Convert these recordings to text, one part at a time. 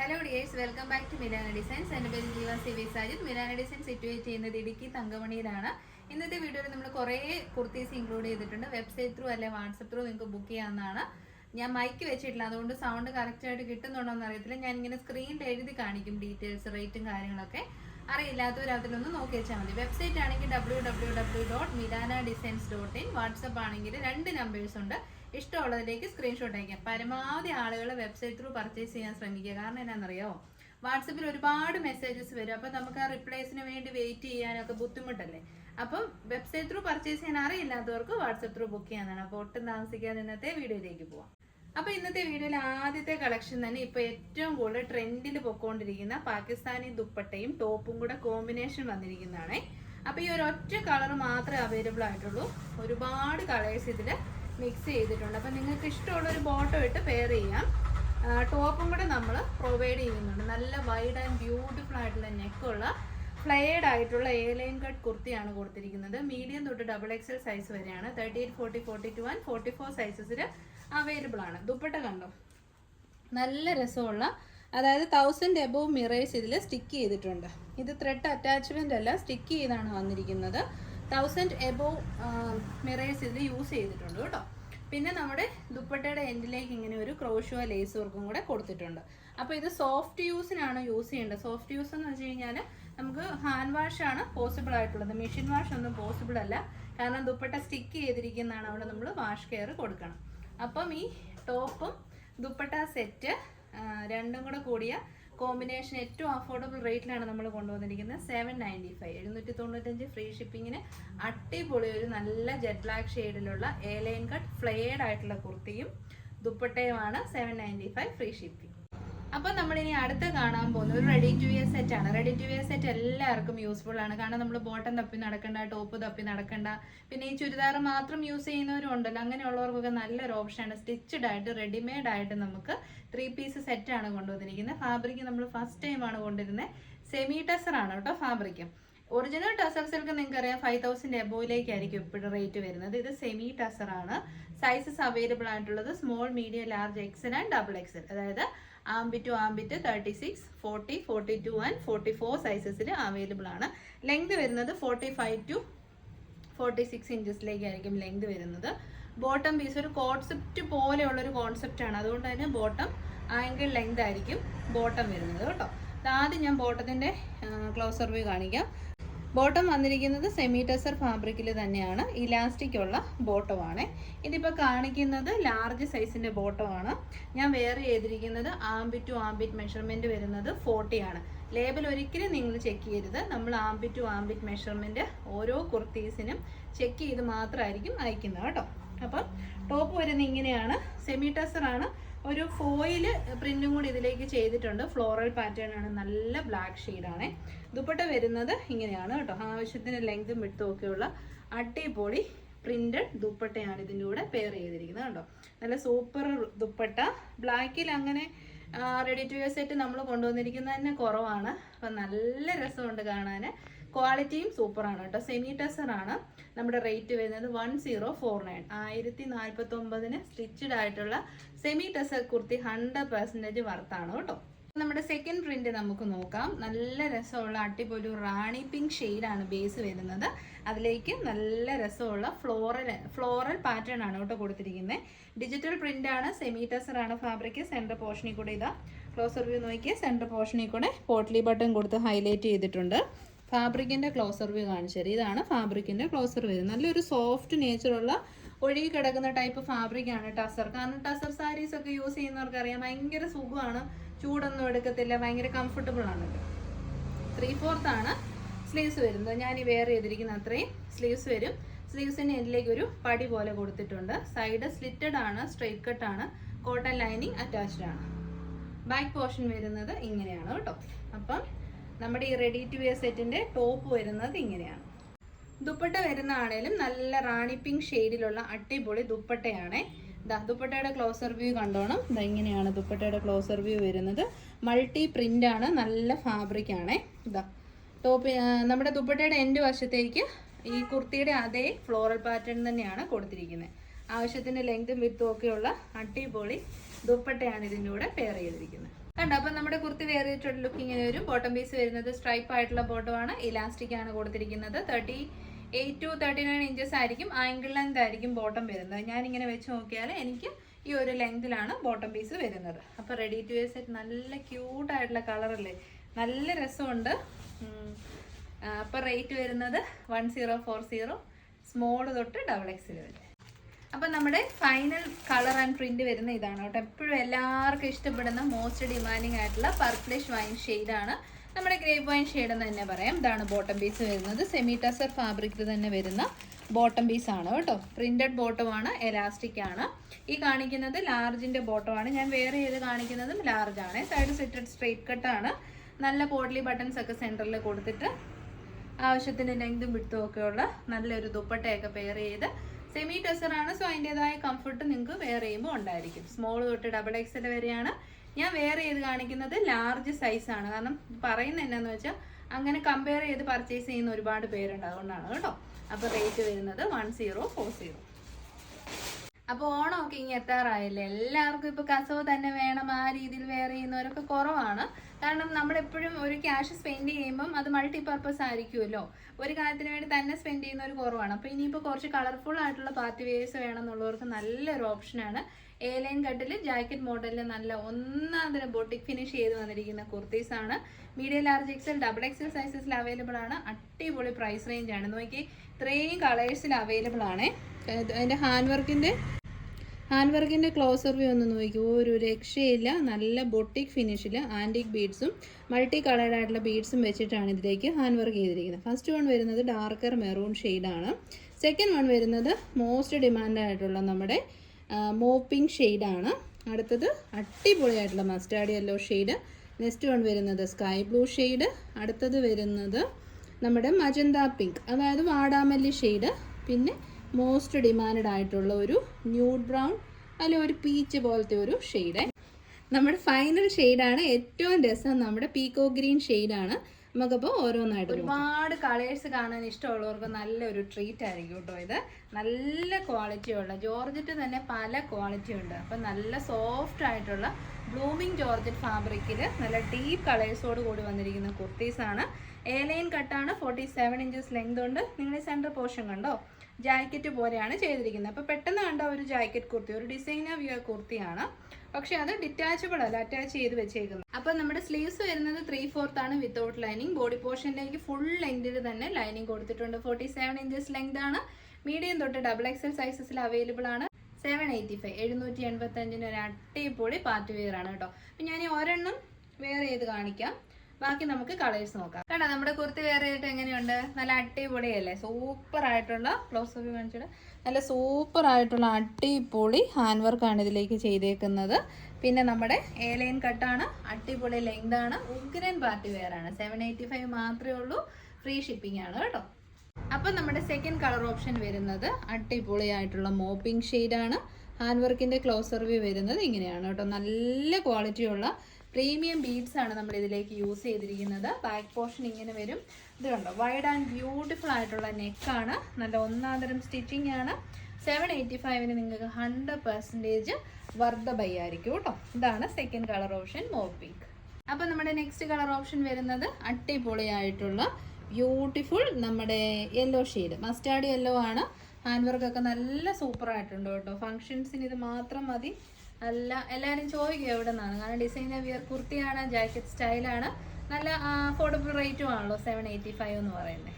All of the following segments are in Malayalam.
Hello dears welcome back to Mirana designs എന്റെ പേര് Jeeva C V Sajid. Mirana design situate ചെയ്യുന്നത് ഇടുക്കി തങ്കമണിയിലാണ്. ഇന്നത്തെ വീഡിയോയിൽ നമ്മൾ കുറേ കുർത്തീസ് ഇൻക്ലൂഡ് ചെയ്തിട്ടുണ്ട്. വെബ്സൈറ്റ് ത്രൂ അല്ലെ വാട്സപ്പ് ത്രൂ നിങ്ങൾക്ക് ബുക്ക് ചെയ്യാവുന്നതാണ്. ഞാൻ മൈക്ക് വെച്ചിട്ടില്ല. അതുകൊണ്ട് സൗണ്ട് കറക്റ്റായിട്ട് കിട്ടുന്നുണ്ടോ എന്ന് അറിയത്തില്ല. ഞാൻ ഇങ്ങനെ സ്ക്രീനിൽ എഴുതി കാണിക്കും ഡീറ്റെയിൽസ് റേറ്റും കാര്യങ്ങളൊക്കെ. അറിയില്ലാത്തവർ അതിലൊന്ന് നോക്കി വെച്ചാൽ മതി. വെബ്സൈറ്റ് ആണെങ്കിൽ W W W dot Milana designs dot in WhatsApp ആണെങ്കിൽ രണ്ട് നമ്പേഴ്സ് ഉണ്ട്. ഇഷ്ടമുള്ളതിലേക്ക് സ്ക്രീൻഷോട്ട് അയക്കാം. പരമാവധി ആളുകൾ വെബ്സൈറ്റ് ത്രൂ പർച്ചേസ് ചെയ്യാൻ ശ്രമിക്കുക. കാരണം എന്നാണെന്നറിയോ വാട്സപ്പിൽ ഒരുപാട് മെസ്സേജസ് വരും. അപ്പം നമുക്ക് ആ റിപ്ലൈസിന് വേണ്ടി വെയിറ്റ് ചെയ്യാനൊക്കെ ബുദ്ധിമുട്ടല്ലേ? അപ്പം വെബ്സൈറ്റ് ത്രൂ പർച്ചേസ് ചെയ്യാൻ അറിയില്ലാത്തവർക്ക് വാട്സപ്പ് ത്രൂ ബുക്ക് ചെയ്യാനാണ് അപ്പോൾ ഒട്ടും താമസിക്കാതെ ഇന്നത്തെ വീഡിയോയിലേക്ക് പോവാം. അപ്പൊ ഇന്നത്തെ വീഡിയോയിൽ ആദ്യത്തെ കളക്ഷൻ തന്നെ ഇപ്പൊ ഏറ്റവും കൂടുതൽ ട്രെൻഡിൽ പൊക്കോണ്ടിരിക്കുന്ന പാകിസ്ഥാനി ദുപ്പട്ടയും ടോപ്പും കൂടെ കോമ്പിനേഷൻ വന്നിരിക്കുന്നതാണ്. അപ്പൊ ഈ ഒരു ഒറ്റ കളർ മാത്രമേ അവൈലബിൾ ആയിട്ടുള്ളൂ. ഒരുപാട് കളേഴ്സ് ഇതിൽ മിക്സ് ചെയ്തിട്ടുണ്ട്. അപ്പൊ നിങ്ങൾക്ക് ഇഷ്ടമുള്ള ഒരു ബോട്ടോ ഇട്ട് പെയർ ചെയ്യാം. ടോപ്പും കൂടെ നമ്മൾ പ്രൊവൈഡ് ചെയ്യുന്നുണ്ട്. നല്ല വൈഡ് ആൻഡ് ബ്യൂട്ടിഫുൾ ആയിട്ടുള്ള നെക്കുള്ള ഫ്ലയേഡ് ആയിട്ടുള്ള എ ലൈൻ കട്ട് കുർത്തിയാണ് കൊടുത്തിരിക്കുന്നത്. മീഡിയം തൊട്ട് ഡബിൾ എക്സൽ സൈസ് വരെയാണ്. Thirty eight forty forty two and forty four സൈസസിൽ available ആണ്. ദുപ്പട്ട കണ്ടോ? നല്ല രസമുള്ള അതായത് തൗസൻഡ് എബോവ് മിറേഴ്സ് ഇതിൽ സ്റ്റിക്ക് ചെയ്തിട്ടുണ്ട്. ഇത് ത്രെഡ് അറ്റാച്ച്മെന്റ് അല്ല സ്റ്റിക്ക് ചെയ്താണ് വന്നിരിക്കുന്നത്. തൗസൻഡ് എബോവ് മിറേഴ്സ് ഇതിൽ യൂസ് ചെയ്തിട്ടുണ്ട് കേട്ടോ. പിന്നെ നമ്മുടെ ദുപ്പട്ടയുടെ എൻഡിലേക്ക് ഇങ്ങനെ ഒരു ക്രോഷോ ലേസ് വർക്കും കൂടെ കൊടുത്തിട്ടുണ്ട്. അപ്പോൾ ഇത് സോഫ്റ്റ് യൂസിനാണ് യൂസ് ചെയ്യേണ്ടത്. സോഫ്റ്റ് യൂസ് എന്ന് വെച്ച് കഴിഞ്ഞാൽ നമുക്ക് ഹാൻഡ് വാഷ് ആണ് പോസിബിൾ ആയിട്ടുള്ളത്. മെഷീൻ വാഷ് ഒന്നും പോസിബിൾ അല്ല. കാരണം ദുപ്പട്ട സ്റ്റിക്ക് ചെയ്തിരിക്കുന്നതാണ്. അവിടെ നമ്മൾ വാഷ് കെയർ കൊടുക്കണം. അപ്പം ഈ ടോപ്പും ദുപ്പട്ട സെറ്റ് രണ്ടും കൂടെ കൂടിയ കോമ്പിനേഷൻ ഏറ്റവും അഫോർഡബിൾ റേറ്റിലാണ് നമ്മൾ കൊണ്ടുവന്നിരിക്കുന്നത്. സെവൻ നയന്റി ഫൈവ് എഴുന്നൂറ്റി തൊണ്ണൂറ്റഞ്ച് ഫ്രീ ഷിപ്പിങ്ങിന് അടിപൊളി ഒരു നല്ല ജെറ്റ് ബ്ലാക്ക് ഷെയ്ഡിലുള്ള ലൈൻ കട്ട് ഫ്ലെയർഡ് ആയിട്ടുള്ള കുർത്തിയും ദുപ്പട്ടയുമാണ് seven ninety five free shipping അപ്പോൾ നമ്മൾ ഇനി അടുത്ത് കാണാൻ പോകുന്നത് ഒരു റെഡി ടു വിയർ സെറ്റ് ആണ്. റെഡി ടു വിയർ സെറ്റ് എല്ലാവർക്കും യൂസ്ഫുൾ ആണ്. കാരണം നമ്മൾ ബോട്ടം തപ്പി നടക്കണ്ട ടോപ്പ് തപ്പി നടക്കണ്ട. പിന്നെ ഈ ചുരിദാർ മാത്രം യൂസ് ചെയ്യുന്നവരും ഉണ്ടല്ലോ. അങ്ങനെയുള്ളവർക്കൊക്കെ നല്ലൊരു ഓപ്ഷനാണ് സ്റ്റിച്ചഡ് ആയിട്ട് റെഡിമെയ്ഡ് ആയിട്ട് നമുക്ക് ത്രീ പീസ് സെറ്റ് ആണ് കൊണ്ടുവന്നിരിക്കുന്നത്. ഫാബ്രിക് നമ്മൾ ഫസ്റ്റ് ടൈം ആണ് കൊണ്ടുവരുന്നത് സെമി ടെസർ ആണ് കേട്ടോ ഫാബ്രിക് ഒറിജിനൽ ടസർ സിൽക്ക് നിങ്ങൾക്ക് അറിയാം ഫൈവ് തൗസൻഡ് എബോയിലേക്കായിരിക്കും ഇപ്പോഴും റേറ്റ് വരുന്നത്. ഇത് സെമി ടസർ ആണ്. സൈസസ് അവൈലബിൾ ആയിട്ടുള്ളത് small medium large XL and double XL അതായത് armpit to armpit thirty six forty forty two and forty four സൈസസിൽ available ആണ്. ലെങ്ത് വരുന്നത് forty five to forty six ഇഞ്ചസിലേക്കായിരിക്കും length വരുന്നത്. ബോട്ടം പീസ് ഒരു കോൺസെപ്റ്റ് പോലെയുള്ള ഒരു കോൺസെപ്റ്റ് ആണ്. അതുകൊണ്ട് തന്നെ ബോട്ടം ആംഗിൾ ലെങ്ത് ആയിരിക്കും ബോട്ടം വരുന്നത് കേട്ടോ. ആദ്യം ഞാൻ ബോട്ടത്തിന്റെ ക്ലോസർ വ്യൂ കാണിക്കാം. ബോട്ടം വന്നിരിക്കുന്നത് സെമി ടെസർ ഫാബ്രിക്കിൽ തന്നെയാണ്. ഇലാസ്റ്റിക് ഉള്ള ബോട്ടമാണ്. ഇതിപ്പോൾ കാണിക്കുന്നത് ലാർജ് സൈസിന്റെ ബോട്ടമാണ്. ഞാൻ വെയർ ചെയ്തിരിക്കുന്നത് ആംബിറ്റ് ടു ആംബിറ്റ് മെഷർമെന്റ് വരുന്നത് ഫോർട്ടി ആണ്. ലേബൽ ഒരിക്കലും നിങ്ങൾ ചെക്ക് ചെയ്യരുത്. നമ്മൾ ആംബിറ്റ് ടു ആംബിറ്റ് മെഷർമെന്റ് ഓരോ കുർത്തീസിനും ചെക്ക് ചെയ്ത് മാത്രമായിരിക്കും അയക്കുന്നത് കേട്ടോ. അപ്പം ടോപ്പ് വരുന്നത് ഇങ്ങനെയാണ്. സെമി ടെസർ ആണ്. ഒരു ഫോയിൽ പ്രിന്റും കൂടി ഇതിലേക്ക് ചെയ്തിട്ടുണ്ട്. ഫ്ലോറൽ പാറ്റേൺ ആണ്. നല്ല ബ്ലാക്ക് ഷെയ്ഡാണ് ദുപ്പട്ട വരുന്നത് ഇങ്ങനെയാണ് കേട്ടോ. ആവശ്യത്തിന് ലെങ്തും വിട്ടും ഒക്കെയുള്ള അടിപൊളി പ്രിന്റഡ് ദുപ്പട്ടയാണ് ഇതിന്റെ കൂടെ പെയർ ചെയ്തിരിക്കുന്നത് കേട്ടോ. നല്ല സൂപ്പർ ദുപ്പട്ട. ബ്ലാക്കിൽ അങ്ങനെ റെഡി ടു വെയർ സെറ്റ് നമ്മൾ കൊണ്ടുവന്നിരിക്കുന്നത് തന്നെ കുറവാണ്. അപ്പം നല്ല രസമുണ്ട് കാണാൻ ക്വാളിറ്റിയും സൂപ്പറാണ് കേട്ടോ. സെമി ടെസർ ആണ് നമ്മുടെ റേറ്റ് വരുന്നത് വൺ സീറോ ഫോർ നയൻ ആയിരത്തി നാൽപ്പത്തി ഒമ്പതിന് സ്റ്റിച്ചഡ് ആയിട്ടുള്ള semi tussar kurti hundred percentage വർത്താണ് കേട്ടോ നമ്മുടെ സെക്കൻഡ് പ്രിന്റ് നമുക്ക് നോക്കാം. നല്ല രസമുള്ള അടിപൊളി റാണി പിങ്ക് ഷെയ്ഡാണ് ബേസ് വരുന്നത്. അതിലേക്ക് നല്ല രസമുള്ള ഫ്ലോറൽ ഫ്ലോറൽ പാറ്റേൺ ആണ് കേട്ടോ കൊടുത്തിരിക്കുന്നത് ഡിജിറ്റൽ പ്രിന്റ് ആണ് സെമി ടെസർ ആണ് ഫാബ്രിക് സെന്റർ പോർഷനിൽ കൂടെ ഇതാ. ക്ലോസർ വ്യൂ നോക്കിയാൽ സെന്റർ പോർഷനിൽ കൂടെ പോട്ട്ലി ബട്ടൺ കൊടുത്ത് ഹൈലൈറ്റ് ചെയ്തിട്ടുണ്ട്. ഫാബ്രിക്കിന്റെ ക്ലോസർ വ്യൂ കാണിച്ചു തരാം. ഇതാണ് ഫാബ്രിക്കിന്റെ ക്ലോസർ വ്യൂ നല്ലൊരു സോഫ്റ്റ് നേച്ചറുള്ള ഒഴുകി കിടക്കുന്ന ടൈപ്പ് ഫാബ്രിക് ആണ് ടസർ കാരണം ടസർ സാരീസ് ഒക്കെ യൂസ് ചെയ്യുന്നവർക്ക് അറിയാം ഭയങ്കര സുഖമാണ്. ചൂടൊന്നും എടുക്കത്തില്ല ഭയങ്കര കംഫർട്ടബിൾ ആണ് ത്രീ ഫോർത്ത് ആണ് സ്ലീവ്സ് വരുന്നത്. ഞാൻ ഈ വെയർ ചെയ്തിരിക്കുന്ന അത്രയും സ്ലീവ്സ് വരും. സ്ലീവ്സിന് എല്ലിലേക്ക് ഒരു പടി പോലെ കൊടുത്തിട്ടുണ്ട്. സൈഡ് സ്ലിറ്റഡ് ആണ് സ്ട്രെയിറ്റ് കട്ട് ആണ് കോട്ടൺ ലൈനിങ് അറ്റാച്ച്ഡ് ആണ്. ബാക്ക് പോർഷൻ വരുന്നത് ഇങ്ങനെയാണ് കേട്ടോ. അപ്പം നമ്മുടെ ഈ റെഡി ടു വെയർ സെറ്റിന്റെ ടോപ്പ് വരുന്നത് ഇങ്ങനെയാണ്. ദുപ്പട്ട വരുന്ന ആണേലും നല്ല റാണി പിങ്ക് ഷെയ്ഡിലുള്ള അടിപൊളി ദുപ്പട്ടയാണ്. ദാ ദുപ്പട്ടയുടെ ക്ലോസർ വ്യൂ കണ്ടോണം. ഇതാ ഇങ്ങനെയാണ് ദുപ്പട്ടയുടെ ക്ലോസർ വ്യൂ വരുന്നത്. മൾട്ടി പ്രിന്റ് ആണ് നല്ല ഫാബ്രിക് ആണ്. ഇതാ ടോപ്പ് നമ്മുടെ ദുപ്പട്ടയുടെ എൻഡ് വശത്തേക്ക് ഈ കുർത്തിയുടെ അതേ ഫ്ലോറൽ പാറ്റേൺ തന്നെയാണ് കൊടുത്തിരിക്കുന്നത്. ആവശ്യത്തിന് ലെങ്തും വിത്തും ഒക്കെയുള്ള അടിപൊളി ദുപ്പട്ടയാണ് ഇതിന്റെ കൂടെ പെയർ ചെയ്തിരിക്കുന്നത്. കണ്ടോ അപ്പം നമ്മുടെ കുർത്തി വേറെ ലുക്ക് ഇങ്ങനെ വരും. ബോട്ടം പീസ് വരുന്നത് സ്ട്രൈപ്പ് ആയിട്ടുള്ള ബോട്ടമാണ് ഇലാസ്റ്റിക് ആണ് കൊടുത്തിരിക്കുന്നത്. Thirty eight to thirty nine inches ആയിരിക്കും ആംഗിൾ ലെങ്ത് ആയിരിക്കും ബോട്ടം വരുന്നത്. ഞാനിങ്ങനെ വെച്ച് നോക്കിയാൽ എനിക്ക് ഈ ഒരു ലെങ്തിലാണ് ബോട്ടം പീസ് വരുന്നത്. അപ്പോൾ റെഡി ടു വെയർ സെറ്റ് നല്ല ക്യൂട്ടായിട്ടുള്ള കളറല്ലേ നല്ല രസമുണ്ട്. അപ്പോൾ റേറ്റ് വരുന്നത് one zero four zero small തൊട്ട് ഡബിൾ എക്സിൽ വരെ. അപ്പം നമ്മുടെ ഫൈനൽ കളർ ആൻഡ് പ്രിന്റ് വരുന്ന ഇതാണ് കേട്ടോ. എപ്പോഴും എല്ലാവർക്കും ഇഷ്ടപ്പെടുന്ന മോസ്റ്റ് ഡിമാൻഡിങ് ആയിട്ടുള്ള പർപ്പിളിഷ് വൈൻ ആണ്. നമ്മുടെ ഗ്രേപ്പ് വൈൻ ഷെയ്ഡ് എന്ന് തന്നെ പറയാം. ഇതാണ് ബോട്ടം പീസ് വരുന്നത്. സെമി ടസർ ഫാബ്രിക്കിൽ തന്നെ വരുന്ന ബോട്ടം പീസ് ആണ് കേട്ടോ. പ്രിന്റഡ് ആണ് എലാസ്റ്റിക് ആണ്. ഈ കാണിക്കുന്നത് ലാർജിന്റെ ബോട്ടം ആണ്. ഞാൻ വേറെ ചെയ്ത് കാണിക്കുന്നതും ലാർജ് ആണ്. സൈഡ് സിറ്റഡ് സ്ട്രെയിറ്റ് ആണ്. നല്ല പോഡ്ലി ബട്ടൺസ് ഒക്കെ സെന്ററിൽ കൊടുത്തിട്ട് ആവശ്യത്തിന് ലെങ്തും വിട്ടും ഒക്കെ ഉള്ള നല്ലൊരു ദുപ്പട്ടയൊക്കെ പെയർ ചെയ്ത് സെമി ടെസർ ആണ്. സോ അതിന്റെതായ കംഫർട്ട് നിങ്ങൾക്ക് വെയർ ചെയ്യുമ്പോൾ ഉണ്ടായിരിക്കും. സ്മോൾ തൊട്ട് ഡബിൾ എക്സൽ വരെയാണ് ഞാൻ വേറെ ചെയ്ത് കാണിക്കുന്നത് ലാർജ് സൈസ് ആണ്. കാരണം പറയുന്നത് എന്നാന്ന് വെച്ചാൽ അങ്ങനെ കമ്പയർ ചെയ്ത് പർച്ചേസ് ചെയ്യുന്ന ഒരുപാട് പേരുണ്ട്. അതുകൊണ്ടാണ് കേട്ടോ. അപ്പോൾ റേറ്റ് വരുന്നത് വൺ സീറോ ഫോർ സീറോ അപ്പോൾ ഓണമൊക്കെ ഇങ്ങനെ എത്താറായില്ലേ? എല്ലാവർക്കും ഇപ്പോൾ കസവ് തന്നെ വേണം ആ രീതിയിൽ വെയർ ചെയ്യുന്നവരൊക്കെ കുറവാണ്. കാരണം നമ്മൾ എപ്പോഴും ഒരു ക്യാഷ് സ്പെൻഡ് ചെയ്യുമ്പം അത് മൾട്ടി പർപ്പസ് ആയിരിക്കുമല്ലോ. ഒരു കാര്യത്തിന് വേണ്ടി തന്നെ സ്പെൻഡ് ചെയ്യുന്ന ഒരു കുറവാണ്. അപ്പോൾ ഇനിയിപ്പോൾ കുറച്ച് കളർഫുൾ ആയിട്ടുള്ള പാർട്ടി വെയേഴ്സ് വേണമെന്നുള്ളവർക്ക് നല്ലൊരു ഓപ്ഷനാണ് എ ലൈൻ കട്ടിൽ ജാക്കറ്റ് മോഡലിൽ നല്ല ഒന്നാം തരം ബോട്ടിക് ഫിനിഷ് ചെയ്ത് വന്നിരിക്കുന്ന കുർത്തീസ് ആണ്. Medium large XL double XL സൈസസിൽ available ആണ്. അടിപൊളി പ്രൈസ് റേഞ്ച് ആണ്. നോക്കി ഇത്രയും കളേഴ്സിൽ അവൈലബിൾ ആണ്. അതിന്റെ ഹാൻഡ് വർക്കിന്റെ ഹാൻഡ് വർക്കിന്റെ ക്ലോസർ വ്യൂ ഒന്ന് നോക്കിക്കോ. ഒരു രക്ഷയില്ല നല്ല ബൊട്ടിക് ഫിനിഷിൽ ആന്റിക് ബീഡ്സും മൾട്ടി കളേർഡ് ആയിട്ടുള്ള ബീഡ്സും വെച്ചിട്ടാണ് ഇതിലേക്ക് ഹാൻഡ് വർക്ക് ചെയ്തിരിക്കുന്നത്. ഫസ്റ്റ് വൺ വരുന്നത് ഡാർക്കർ മെറൂൺ ഷെയ്ഡാണ് സെക്കൻഡ് വൺ വരുന്നത് മോസ്റ്റ് ഡിമാൻഡ് ആയിട്ടുള്ള നമ്മുടെ മോപ്പിംഗ് ഷെയ്ഡാണ് അടുത്തത് അടിപൊളിയായിട്ടുള്ള mustard yellow shade next one വരുന്നത് സ്കൈ ബ്ലൂ ഷെയ്ഡ് അടുത്തത് വരുന്നത് നമ്മുടെ മജന്ത പിങ്ക് അതായത് വാടാമല്ലി ഷെയ്ഡ് പിന്നെ മോസ്റ്റ് ഡിമാൻഡ് ആയിട്ടുള്ള ഒരു ന്യൂഡ് ബ്രൗൺ അല്ലെ ഒരു പീച്ച് പോലത്തെ ഒരു ഷെയ്ഡ് നമ്മുടെ ഫൈനൽ ഷെയ്ഡാണ് ഏറ്റവും രസം നമ്മുടെ പീക്കോ ഗ്രീൻ ഷെയ്ഡാണ് നമുക്കപ്പോൾ ഓരോന്നായിട്ട് ഒരുപാട് കളേഴ്സ് കാണാൻ ഇഷ്ടമുള്ളവർക്ക് നല്ലൊരു ട്രീറ്റ് ആയിരിക്കും കേട്ടോ ഇത്. നല്ല ക്വാളിറ്റി ഉള്ള ജോർജറ്റ് തന്നെ പല ക്വാളിറ്റി ഉണ്ട്. അപ്പം നല്ല സോഫ്റ്റ് ആയിട്ടുള്ള ബ്ലൂമിംഗ് ജോർജറ്റ് ഫാബ്രിക്കിൽ നല്ല ഡീപ്പ് കളേഴ്സോട് കൂടി വന്നിരിക്കുന്ന കുർത്തീസാണ്. എ ലൈൻ കട്ടാണ് ഫോർട്ടി സെവൻ ഇഞ്ചസ് ലെങ്ത് ഉണ്ട്. നിങ്ങളുടെ സെന്റർ പോർഷൻ കണ്ടോ? ജാക്കറ്റ് പോലെയാണ് ചെയ്തിരിക്കുന്നത്. അപ്പോൾ പെട്ടെന്ന് കണ്ട ഒരു ജാക്കറ്റ് കുർത്തി ഒരു ഡിസൈനർ വ്യൂ കുർത്തിയാണ്. പക്ഷെ അത് ഡിറ്റാച്ചബിൾ അല്ല അറ്റാച്ച് ചെയ്ത് വെച്ചേക്കുന്നത്. അപ്പോൾ നമ്മുടെ സ്ലീവ്സ് വരുന്നത് ത്രീ ഫോർത്ത് ആണ് വിത്തൗട്ട് ലൈനിങ് ബോഡി പോർഷനിലേക്ക് ഫുൾ ലെങ്തിൽ തന്നെ ലൈനിങ് കൊടുത്തിട്ടുണ്ട്. ഫോർട്ടി സെവൻ ഇഞ്ചസ് ലെങ്ത് ആണ്. മീഡിയം തൊട്ട് ഡബിൾ എക്സൽ സൈസസിൽ അവൈലബിൾ ആണ്. സെവൻ എയ്റ്റി ഫൈവ് എഴുന്നൂറ്റി എൺപത്തി അഞ്ചിന് ഒരു അടിപൊളി പാർട്ടി വെയർ ആണ് കേട്ടോ. അപ്പം ഞാൻ ഒരെണ്ണം വെയർ ചെയ്ത് കാണിക്കാം. ബാക്കി നമുക്ക് കളേഴ്സ് നോക്കാം. കണ്ടോ നമ്മുടെ കുർത്തി വേറെ ആയിട്ട് എങ്ങനെയുണ്ട്? നല്ല അടിപൊളിയല്ലേ? സൂപ്പർ ആയിട്ടുള്ള ക്ലോസ് ഓഫ് കാണിച്ചിട്ട് നല്ല സൂപ്പർ ആയിട്ടുള്ള അടിപൊളി ഹാൻഡ് വർക്കാണ് ഇതിലേക്ക് ചെയ്തേക്കുന്നത്. പിന്നെ നമ്മുടെ എ ലൈൻ കട്ടാണ് അടിപൊളി ലെങ്ത് ആണ്. ഉഗ്രൻ പാർട്ടി വെയർ ആണ്. സെവൻ എയ്റ്റി ഫൈവ് മാത്രമേ ഉള്ളൂ. ഫ്രീ ഷിപ്പിംഗ് ആണ് കേട്ടോ. അപ്പം നമ്മുടെ സെക്കൻഡ് കളർ ഓപ്ഷൻ വരുന്നത് അടിപൊളിയായിട്ടുള്ള മോപ്പിംഗ് ഷെയ്ഡാണ് ഹാൻഡ് വർക്കിന്റെ ക്ലോസർ വ്യൂ വരുന്നത് ഇങ്ങനെയാണ് കേട്ടോ. നല്ല ക്വാളിറ്റിയുള്ള പ്രീമിയം ബീഡ്സ് ആണ് നമ്മൾ ഇതിലേക്ക് യൂസ് ചെയ്തിരിക്കുന്നത്. ബാക്ക് പോർഷൻ ഇങ്ങനെ വരും. ഇത് കണ്ടോ? വൈഡ് ആൻഡ് ബ്യൂട്ടിഫുൾ ആയിട്ടുള്ള നെക്കാണ് നല്ല ഒന്നാന്തരം സ്റ്റിച്ചിങ് ആണ്. സെവൻ എയ്റ്റി ഫൈവിന് നിങ്ങൾക്ക് ഹൺഡ്രഡ് പെർസെന്റേജ് വർദ്ധ ബൈ ആയിരിക്കും കേട്ടോ. ഇതാണ് സെക്കൻഡ് കളർ ഓപ്ഷൻ മോപ്പിംഗ് അപ്പോൾ നമ്മുടെ നെക്സ്റ്റ് കളർ ഓപ്ഷൻ വരുന്നത് അടിപൊളിയായിട്ടുള്ള ബ്യൂട്ടിഫുൾ നമ്മുടെ യെല്ലോ ഷെയ്ഡ് മസ്റ്റാർഡ് യെല്ലോ ആണ്. ഹാൻഡ് വർക്കൊക്കെ നല്ല സൂപ്പറായിട്ടുണ്ട് കേട്ടോ. ഫങ്ഷൻസിന് ഇത് മാത്രം മതി. അല്ല എല്ലാവരും ചോദിക്കും എവിടെ നിന്നാണ് കാരണം ഡിസൈനർ വിയർ കുർത്തിയാണ് ജാക്കറ്റ് സ്റ്റൈലാണ്. നല്ല അഫോർഡബിൾ റേറ്റും ആണല്ലോ സെവൻ എയ്റ്റി ഫൈവ് എന്ന് പറയുന്നത്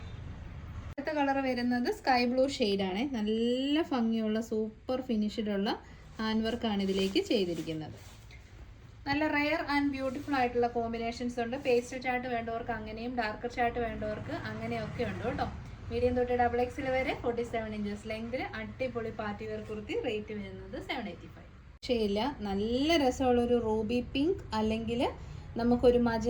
അടുത്ത കളർ വരുന്നത് സ്കൈ ബ്ലൂ ആണ്. നല്ല ഭംഗിയുള്ള സൂപ്പർ ഫിനിഷിലുള്ള ഹാൻഡ് വർക്കാണ് ഇതിലേക്ക് ചെയ്തിരിക്കുന്നത്. നല്ല റെയർ ആൻഡ് ബ്യൂട്ടിഫുൾ ആയിട്ടുള്ള കോമ്പിനേഷൻസ് ഉണ്ട്. പേസ്റ്റൽ ചാർട്ട് വേണ്ടവർക്ക് അങ്ങനെയും ഡാർക്കർ ചാർട്ട് വേണ്ടവർക്ക് അങ്ങനെയൊക്കെ ഉണ്ട് കേട്ടോ. മീഡിയം തൊട്ട് ഡബിൾ എക്സിൽ വരെ ഫോർട്ടി സെവൻ ഇഞ്ചസ് ലെങ്തിൽ അടിപൊളി പാർട്ടി വെയർ കുർത്തി റേറ്റ് വരുന്നത് സെവൻ എയ്റ്റി ഫൈവ് പക്ഷേയില്ല നല്ല രസമുള്ളൊരു റൂബി പിങ്ക് അല്ലെങ്കിൽ നമുക്കൊരു മജ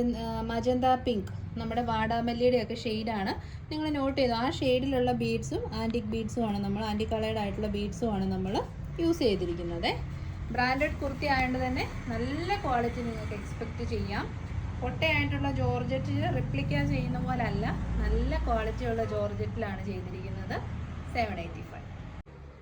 മജന്ത പിങ്ക്. നമ്മുടെ വാടാമല്ലിയുടെ ഒക്കെ ഷെയ്ഡാണ്. നിങ്ങൾ നോട്ട് ചെയ്തു? ആ ഷെയ്ഡിലുള്ള ബീഡ്സും ആന്റിക് ബീഡ്സുമാണ് നമ്മൾ. ആന്റി കളേഡ് ആയിട്ടുള്ള ബീഡ്സുമാണ് നമ്മൾ യൂസ് ചെയ്തിരിക്കുന്നത്. ബ്രാൻഡഡ് കുർത്തി ആയതുകൊണ്ട് തന്നെ നല്ല ക്വാളിറ്റി നിങ്ങൾക്ക് എക്സ്പെക്റ്റ് ചെയ്യാം. പൊട്ടയായിട്ടുള്ള ജോർജറ്റിൽ റിപ്ലിക്ക ചെയ്യുന്ന പോലെ അല്ല നല്ല ക്വാളിറ്റിയുള്ള ജോർജറ്റിലാണ് ചെയ്തിരിക്കുന്നത്. സെവൻ എയ്റ്റി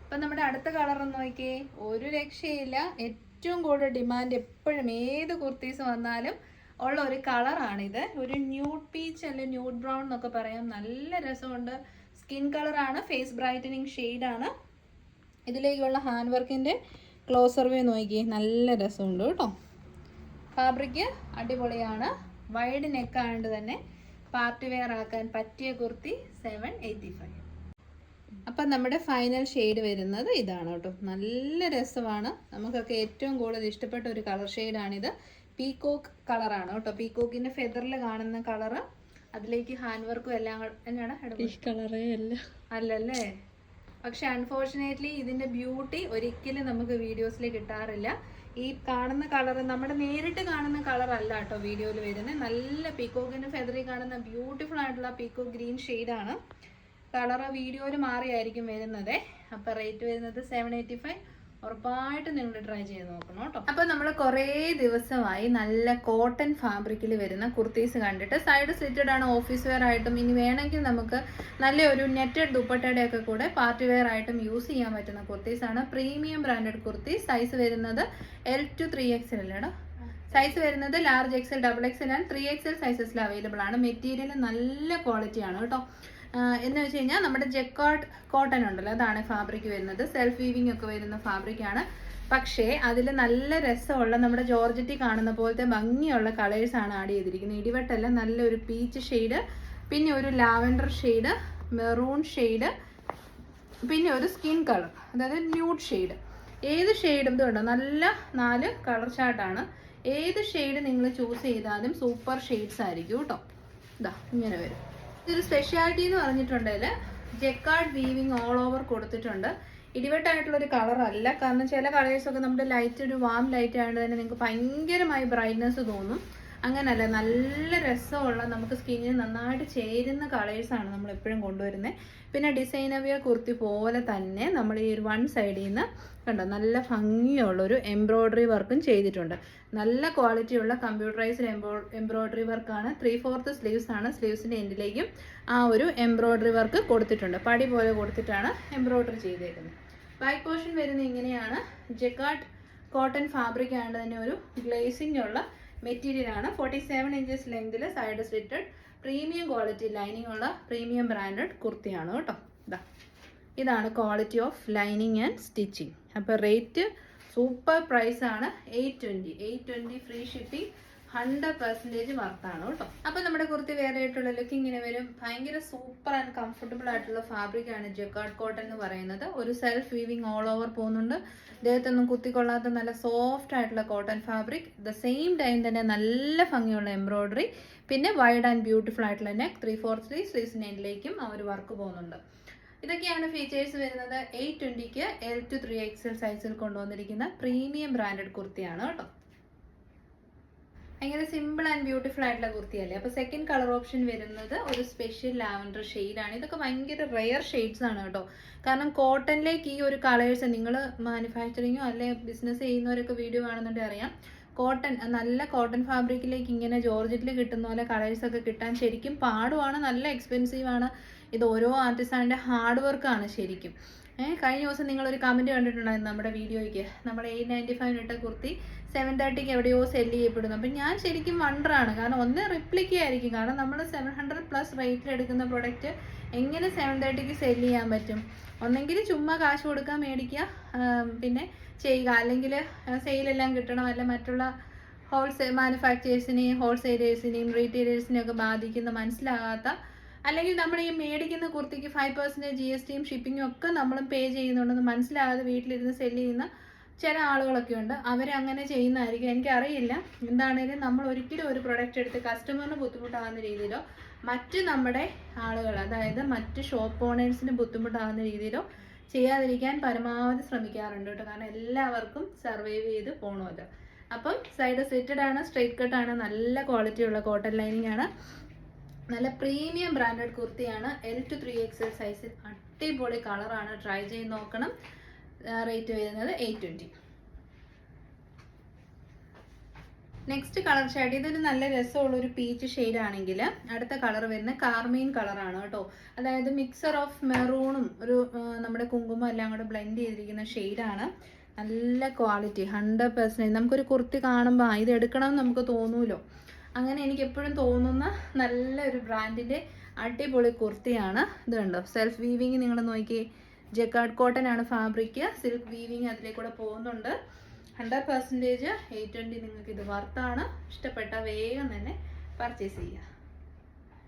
അപ്പം നമ്മുടെ അടുത്ത കളർ ഒന്ന് നോക്കിയേ. ഒരു രക്ഷയില്ല. ഏറ്റവും കൂടുതൽ ഡിമാൻഡ് എപ്പോഴും ഏത് കുർത്തീസ് വന്നാലും ഉള്ള ഒരു കളറാണിത് ഒരു ന്യൂഡ് പീച്ച് അല്ലെങ്കിൽ ന്യൂഡ് ബ്രൗൺ എന്നൊക്കെ പറയാം. നല്ല രസമുണ്ട്. സ്കിൻ കളറാണ് ഫേസ് ബ്രൈറ്റനിങ് ഷെയ്ഡാണ് ഇതിലേക്കുള്ള ഹാൻഡ് വർക്കിന്റെ ക്ലോസർ വ്യൂ നോക്കിയേ. നല്ല രസമുണ്ട് കേട്ടോ. ഫാബ്രിക് അടിപൊളിയാണ്. വൈഡ് നെക്കാണ്ട് തന്നെ പാർട്ടി വെയർ ആക്കാൻ പറ്റിയ കുർത്തി സെവൻ എയ്റ്റി ഫൈവ് അപ്പം നമ്മുടെ ഫൈനൽ ഷെയ്ഡ് വരുന്നത് ഇതാണ് കേട്ടോ. നല്ല രസമാണ്. നമുക്കൊക്കെ ഏറ്റവും കൂടുതൽ ഇഷ്ടപ്പെട്ട ഒരു കളർ ഷെയ്ഡാണിത് പീകോക്ക് കളറാണ് കേട്ടോ. പീകോക്കിന്റെ ഫെദറിൽ കാണുന്ന കളറ് അതിലേക്ക് ഹാൻഡ് വർക്കും എല്ലാം തന്നെയാണ് എന്നാണ് കളറേ അല്ല. അല്ലല്ലേ? പക്ഷെ അൺഫോർച്ചുനേറ്റ്ലി ഇതിന്റെ ബ്യൂട്ടി ഒരിക്കലും നമുക്ക് വീഡിയോസിൽ കിട്ടാറില്ല. ഈ കാണുന്ന കളർ നമ്മുടെ നേരിട്ട് കാണുന്ന കളർ അല്ല കേട്ടോ വീഡിയോയിൽ വരുന്നത്. നല്ല പീക്കോക്കിന്റെ ഫെദറിൽ കാണുന്ന ബ്യൂട്ടിഫുൾ ആയിട്ടുള്ള പീക്കോ ഗ്രീൻ ആണ്. കളർ വീഡിയോയിൽ മാറിയായിരിക്കും വരുന്നത്. അപ്പോൾ റേറ്റ് വരുന്നത് സെവൻ എയ്റ്റി ഫൈവ് ഉറപ്പായിട്ട് നിങ്ങൾ ട്രൈ ചെയ്ത് നോക്കണം കേട്ടോ. അപ്പോൾ നമ്മൾ കുറേ ദിവസമായി നല്ല കോട്ടൺ ഫാബ്രിക്കിൽ വരുന്ന കുർത്തീസ് കണ്ടിട്ട് സൈഡ് സ്ലിറ്റഡ് ആണ് ഓഫീസ് വെയർ ആയിട്ടും ഇനി വേണമെങ്കിൽ നമുക്ക് നല്ല ഒരു നെറ്റഡ് ദുപ്പട്ടയുടെ ഒക്കെ കൂടെ പാർട്ടി വെയർ ആയിട്ടും യൂസ് ചെയ്യാൻ പറ്റുന്ന കുർത്തീസ് ആണ്. പ്രീമിയം ബ്രാൻഡഡ് കുർത്തി സൈസ് വരുന്നത് എൽ ടു ത്രീ എക്സ് അല്ലേടാ സൈസ് വരുന്നത് large XL double XL and three XL സൈസസിൽ available ആണ്. മെറ്റീരിയൽ നല്ല ക്വാളിറ്റി ആണ് കേട്ടോ. എന്ന് വെച്ച് കഴിഞ്ഞാൽ നമ്മുടെ ജെക്കോട്ട് കോട്ടൺ ഉണ്ടല്ലോ അതാണ് ഫാബ്രിക് വരുന്നത്. സെൽഫ് വീവിംഗ് ഒക്കെ വരുന്ന ഫാബ്രിക്കാണ് പക്ഷേ അതിൽ നല്ല രസമുള്ള നമ്മുടെ ജോർജറ്റി കാണുന്ന പോലത്തെ ഭംഗിയുള്ള കളേഴ്സ് ആണ് ആഡ് ചെയ്തിരിക്കുന്നത്. ഇടിവെട്ടല്ല നല്ലൊരു പീച്ച് ഷെയ്ഡ് പിന്നെ ഒരു ലാവൻഡർ ഷെയ്ഡ് മെറൂൺ ഷെയ്ഡ് പിന്നെ ഒരു സ്കിൻ കളർ അതായത് ന്യൂഡ് ഷെയ്ഡ് ഏത് ഷെയ്ഡും ഇതുണ്ടോ നല്ല നാല് കളർ ചാർട്ടാണ് ഏത് ഷെയ്ഡ് നിങ്ങൾ ചൂസ് ചെയ്താലും സൂപ്പർ ഷെയ്ഡ്സ് ആയിരിക്കും കേട്ടോ ഇതാ ഇങ്ങനെ വരും. ഇതൊരു സ്പെഷ്യാലിറ്റി എന്ന് പറഞ്ഞിട്ടുണ്ടെങ്കിൽ ജെക്കാർഡ് വീവിങ് ഓൾ ഓവർ കൊടുത്തിട്ടുണ്ട്. ഇടിവെട്ടായിട്ടുള്ളൊരു കളറല്ല കാരണം ചില കളേഴ്സൊക്കെ നമ്മുടെ ലൈറ്റ് ഒരു വാം ലൈറ്റ് ആയതുകൊണ്ട് തന്നെ നിങ്ങൾക്ക് ഭയങ്കരമായി ബ്രൈറ്റ്നസ് തോന്നും. അങ്ങനല്ല? നല്ല രസമുള്ള നമുക്ക് സ്കിന്നിന് നന്നായിട്ട് ചേരുന്ന കളേഴ്സാണ് നമ്മൾ എപ്പോഴും കൊണ്ടുവരുന്നത് പിന്നെ ഡിസൈനവിയ കുർത്തി പോലെ തന്നെ നമ്മൾ ഈ ഒരു വൺ സൈഡിൽ നിന്ന് കണ്ടോ? നല്ല ഭംഗിയുള്ളൊരു എംബ്രോയ്ഡറി വർക്കും ചെയ്തിട്ടുണ്ട്. നല്ല ക്വാളിറ്റിയുള്ള കമ്പ്യൂട്ടറൈസ്ഡ് എംബ്രോ എംബ്രോയ്ഡറി വർക്കാണ് ത്രീ ഫോർത്ത് സ്ലീവ്സ് ആണ്. സ്ലീവ്സിന്റെ എൻഡിലേക്കും ആ ഒരു എംബ്രോയ്ഡറി വർക്ക് കൊടുത്തിട്ടുണ്ട്. പടി പോലെ കൊടുത്തിട്ടാണ് എംബ്രോയ്ഡറി ചെയ്തേക്കുന്നത്. ബാക്ക് പോർഷൻ വരുന്നത് ഇങ്ങനെയാണ്. ജെക്കാട്ട് കോട്ടൺ ഫാബ്രിക് ആണ് തന്നെ ഒരു ഗ്ലേസിംഗ് ഉള്ള മെറ്റീരിയൽ ആണ്. Forty seven inches ലെങ്തിൽ side slitted premium quality lining ഉള്ള പ്രീമിയം ബ്രാൻഡഡ് കുർത്തിയാണ് കേട്ടോ. ഇതാ ഇതാണ് quality of lining and stitching അപ്പോൾ റേറ്റ് സൂപ്പർ പ്രൈസാണ് eight twenty eight twenty free shipping hundred percentage വർത്താണ് കേട്ടോ. അപ്പോൾ നമ്മുടെ കുർത്തി വേറെ ആയിട്ടുള്ള ലുക്ക് ഇങ്ങനെ വരും. ഭയങ്കര സൂപ്പർ ആൻഡ് കംഫർട്ടബിൾ ആയിട്ടുള്ള ഫാബ്രിക് ആണ് ജക്കാർഡ് കോട്ടൺ എന്ന് പറയുന്നത്. ഒരു സെൽഫ് വീവിങ് ഓൾ ഓവർ പോകുന്നുണ്ട്. ദേഹത്തൊന്നും കുത്തിക്കൊള്ളാത്ത നല്ല സോഫ്റ്റ് ആയിട്ടുള്ള cotton fabric the same time തന്നെ നല്ല ഭംഗിയുള്ള എംബ്രോയ്ഡറി പിന്നെ വൈഡ് ആൻഡ് ബ്യൂട്ടിഫുൾ ആയിട്ടുള്ള neck three four three sleeves എൻഡിലേക്കും ആ ഒരു വർക്ക് പോകുന്നുണ്ട്. ഇതൊക്കെയാണ് ഫീച്ചേഴ്സ് വരുന്നത്. എയ്റ്റ് ട്വന്റിക്ക് എൽ ടു ത്രീ എക്സൽ സൈസിൽ കൊണ്ടുവന്നിരിക്കുന്ന പ്രീമിയം ബ്രാൻഡഡ് കുർത്തിയാണ് കേട്ടോ. ഭയങ്കര സിമ്പിൾ ആൻഡ് ബ്യൂട്ടിഫുൾ ആയിട്ടുള്ള കുർത്തിയല്ലേ അപ്പോൾ സെക്കൻഡ് കളർ ഓപ്ഷൻ വരുന്നത് ഒരു സ്പെഷ്യൽ ലാവൻഡർ ആണ്. ഇതൊക്കെ ഭയങ്കര റെയർ ഷെയ്ഡ്സ് ആണ് കേട്ടോ. കാരണം കോട്ടണിലേക്ക് ഈ ഒരു കളേഴ്സ് നിങ്ങൾ മാനുഫാക്ചറിങ്ങോ അല്ലെ ബിസിനസ് ചെയ്യുന്നവരൊക്കെ വീഡിയോ കാണുന്നുണ്ടെങ്കിൽ അറിയാം. കോട്ടൺ നല്ല കോട്ടൺ ഫാബ്രിക്കിലേക്ക് ഇങ്ങനെ ജോർജറ്റിൽ കിട്ടുന്ന പോലെ കളേഴ്സ് ഒക്കെ കിട്ടാൻ ശരിക്കും പാടുമാണ് നല്ല എക്സ്പെൻസീവ് ആണ്. ഇത് ഓരോ ആർട്ടിസ്റ്റാന്റെ ഹാർഡ് വർക്ക് ആണ് ശരിക്കും. കഴിഞ്ഞ ദിവസം നിങ്ങളൊരു കമന്റ് കണ്ടിട്ടുണ്ടായിരുന്നു നമ്മുടെ വീഡിയോയ്ക്ക് നമ്മൾ എയ്റ്റ് നയന്റി ഫൈവ് ഇട്ട കുർത്തി. സെവൻ തേർട്ടിക്ക് എവിടെയോ സെൽ ചെയ്യപ്പെടുന്നു. അപ്പം ഞാൻ ശരിക്കും വണ്ടറാണ് കാരണം ഒന്ന് റിപ്ലിക്ക ആയിരിക്കും. കാരണം നമ്മൾ സെവൻ ഹൺഡ്രഡ് പ്ലസ് റേറ്റിൽ എടുക്കുന്ന പ്രൊഡക്റ്റ് എങ്ങനെ സെവൻ തേർട്ടിക്ക് സെൽ ചെയ്യാൻ പറ്റും? ഒന്നെങ്കിൽ ചുമ്മാ കാശ് കൊടുക്കാൻ മേടിക്കുക പിന്നെ ചെയ്യുക. അല്ലെങ്കിൽ സെയിലെല്ലാം കിട്ടണം. അല്ല മറ്റുള്ള ഹോൾസെയിൽ മാനുഫാക്ചേഴ്സിനെയും ഹോൾസെയിലേഴ്സിനെയും റീറ്റെയിലേഴ്സിനെയും ഒക്കെ ബാധിക്കുന്ന മനസ്സിലാകാത്ത അല്ലെങ്കിൽ നമ്മൾ ഈ മേടിക്കുന്ന കുർത്തിക്ക് ഫൈവ് പെർസെന്റേജ് ജി എസ് ടിയും ഷിപ്പിങ്ങും ഒക്കെ നമ്മളും പേ ചെയ്യുന്നുണ്ടെന്ന് മനസ്സിലാകാതെ വീട്ടിലിരുന്ന് സെൽ ചെയ്യുന്ന ചില ആളുകളൊക്കെ ഉണ്ട്. അവരങ്ങനെ ചെയ്യുന്നതായിരിക്കും. എനിക്കറിയില്ല. എന്താണേലും നമ്മൾ ഒരിക്കലും ഒരു പ്രൊഡക്റ്റ് എടുത്ത് കസ്റ്റമറിന് ബുദ്ധിമുട്ടാകുന്ന രീതിയിലോ മറ്റ് നമ്മുടെ ആളുകൾ അതായത് മറ്റ് ഷോപ്പ് ഓണേഴ്സിന് ബുദ്ധിമുട്ടാകുന്ന രീതിയിലോ ചെയ്യാതിരിക്കാൻ പരമാവധി ശ്രമിക്കാറുണ്ട് കേട്ടോ. കാരണം എല്ലാവർക്കും സർവൈവ് ചെയ്ത് പോകണമല്ലോ അപ്പം സൈഡ് സെറ്റഡ് ആണ് സ്ട്രെയിറ്റ് കട്ട് ആണ് നല്ല ക്വാളിറ്റി ഉള്ള കോട്ടൺ ലൈനിങ് ആണ്. നല്ല പ്രീമിയം ബ്രാൻഡഡ് കുർത്തിയാണ് എൽ ടു ത്രീ എക്സൽ സൈസിൽ അടിപൊളി കളറാണ് ട്രൈ ചെയ്ത് നോക്കണം. റേറ്റ് വരുന്നത് eight twenty next colour shade ഇതൊരു നല്ല രസമുള്ള ഒരു പീച്ച് ഷെയ്ഡ് ആണെങ്കിൽ അടുത്ത കളർ വരുന്ന കാർമീൻ കളറാണ് കേട്ടോ. അതായത് മിക്സർ ഓഫ് മെറൂണും ഒരു നമ്മുടെ കുങ്കുമം എല്ലാം കൂടെ ബ്ലെൻഡ് ചെയ്തിരിക്കുന്ന ഷെയ്ഡാണ് നല്ല ക്വാളിറ്റി ഹൺഡ്രഡ് പെർസെന്റേജ് നമുക്കൊരു കുർത്തി കാണുമ്പോൾ ഇത് എടുക്കണമെന്ന് നമുക്ക് തോന്നൂലോ? അങ്ങനെ എനിക്ക് എപ്പോഴും തോന്നുന്ന നല്ലൊരു ബ്രാൻഡിന്റെ അടിപൊളി കുർത്തിയാണ്. ഇത് കണ്ടോ സെൽഫ് വീവിങ് നിങ്ങൾ നോക്കി ജക്കാർഡ് കോട്ടൺ ആണ് ഫാബ്രിക്. സിൽക്ക് വീവിങ് അതിലേക്കൂടെ പോകുന്നുണ്ട്. ഹൺഡ്രഡ് പെർസെന്റേജ് എയ്റ്റ് ട്വന്റി നിങ്ങൾക്ക് ഇത് വർത്താണ് ഇഷ്ടപ്പെട്ട വേഗം തന്നെ പർച്ചേസ് ചെയ്യുക.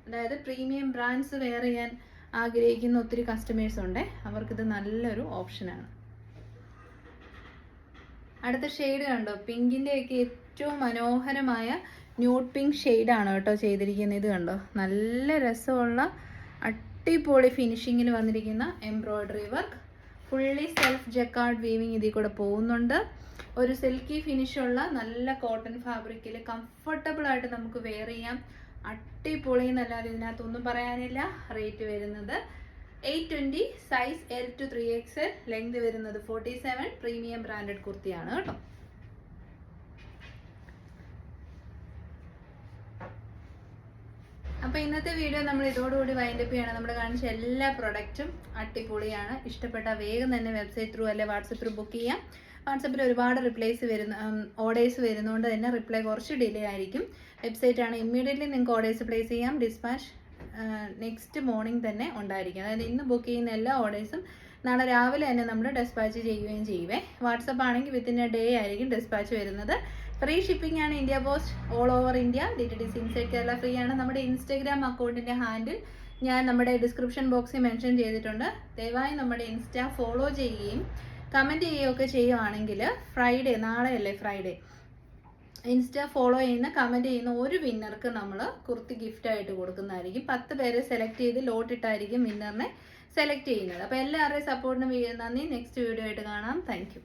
അതായത് പ്രീമിയം ബ്രാൻഡ്സ് വെയർ ചെയ്യാൻ ആഗ്രഹിക്കുന്ന ഒത്തിരി കസ്റ്റമേഴ്സ് ഉണ്ട്. അവർക്കിത് നല്ലൊരു ഓപ്ഷനാണ് അടുത്ത ഷെയ്ഡ് കണ്ടോ? പിങ്കിന്റെയൊക്കെ ഏറ്റവും മനോഹരമായ ന്യൂഡ് പിങ്ക് ഷെയ്ഡാണ് കേട്ടോ ചെയ്തിരിക്കുന്നത്. ഇത് കണ്ടോ? നല്ല രസമുള്ള അടിപൊളി ഫിനിഷിങ്ങിൽ വന്നിരിക്കുന്ന embroidery work fully self jacquard weaving ഇതിൽ കൂടെ പോകുന്നുണ്ട്. ഒരു സിൽക്കി ഫിനിഷുള്ള നല്ല കോട്ടൺ ഫാബ്രിക്കിൽ കംഫർട്ടബിൾ ആയിട്ട് നമുക്ക് വെയർ ചെയ്യാം. അടിപൊളി എന്നല്ലാതെ ഇതിനകത്തൊന്നും പറയാനില്ല. റേറ്റ് വരുന്നത് eight twenty size L to three X L length വരുന്നത് ഫോർട്ടി സെവൻ പ്രീമിയം ബ്രാൻഡഡ് കുർത്തിയാണ് കേട്ടോ അപ്പോൾ ഇന്നത്തെ വീഡിയോ നമ്മൾ ഇതോടുകൂടി വൈൻഡപ്പ് ചെയ്യണം. നമ്മൾ കാണിച്ച എല്ലാ പ്രൊഡക്റ്റും അടിപൊളിയാണ്. ഇഷ്ടപ്പെട്ട വേഗം തന്നെ വെബ്സൈറ്റ് ത്രൂ അല്ലെ വാട്സപ്പ് ത്രൂ ബുക്ക് ചെയ്യാം. വാട്സപ്പിൽ ഒരുപാട് റിപ്ലൈസ് വരുന്ന ഓർഡേഴ്സ് വരുന്നതുകൊണ്ട് തന്നെ റിപ്ലൈ കുറച്ച് ഡിലേ ആയിരിക്കും. വെബ്സൈറ്റ് ആണ് ഇമ്മീഡിയറ്റ്ലി നിങ്ങൾക്ക് ഓർഡേഴ്സ് പ്ലേസ് ചെയ്യാം. ഡിസ്പാച്ച് നെക്സ്റ്റ് മോർണിംഗ് തന്നെ ഉണ്ടായിരിക്കും. അതായത് ഇന്ന് ബുക്ക് ചെയ്യുന്ന എല്ലാ ഓർഡേഴ്സും നാളെ രാവിലെ തന്നെ നമ്മൾ ഡെസ്പാച്ച് ചെയ്യുകയും ചെയ്യുവേ. വാട്സപ്പ് ആണെങ്കിൽ വിത്തിൻ എ ഡേ ആയിരിക്കും ഡെസ്പാച്ച് വരുന്നത്. ഫ്രീ ഷിപ്പിംഗ് ആണ് India post all over India D T D C inside Kerala free ആണ്. നമ്മുടെ ഇൻസ്റ്റഗ്രാം അക്കൗണ്ടിന്റെ ഹാൻഡിൽ ഞാൻ നമ്മുടെ ഡിസ്ക്രിപ്ഷൻ ബോക്സിൽ മെൻഷൻ ചെയ്തിട്ടുണ്ട്. ദയവായി നമ്മുടെ ഇൻസ്റ്റ ഫോളോ ചെയ്യുകയും കമന്റ് ചെയ്യുകയൊക്കെ ചെയ്യുവാണെങ്കിൽ ഫ്രൈഡേ നാളെയല്ലേ ഫ്രൈഡേ ഇൻസ്റ്റ ഫോളോ ചെയ്യുന്ന കമന്റ് ചെയ്യുന്ന ഒരു വിന്നർക്ക് നമ്മൾ കുർത്തി ഗിഫ്റ്റായിട്ട് കൊടുക്കുന്നതായിരിക്കും. പത്ത് പേരെ സെലക്ട് ചെയ്ത് ലോട്ടിട്ടായിരിക്കും വിന്നറിനെ സെലക്ട് ചെയ്യുന്നത്. അപ്പോൾ എല്ലാവരുടെയും സപ്പോർട്ടിനും നന്ദി. നെക്സ്റ്റ് വീഡിയോ ആയിട്ട് കാണാം. താങ്ക്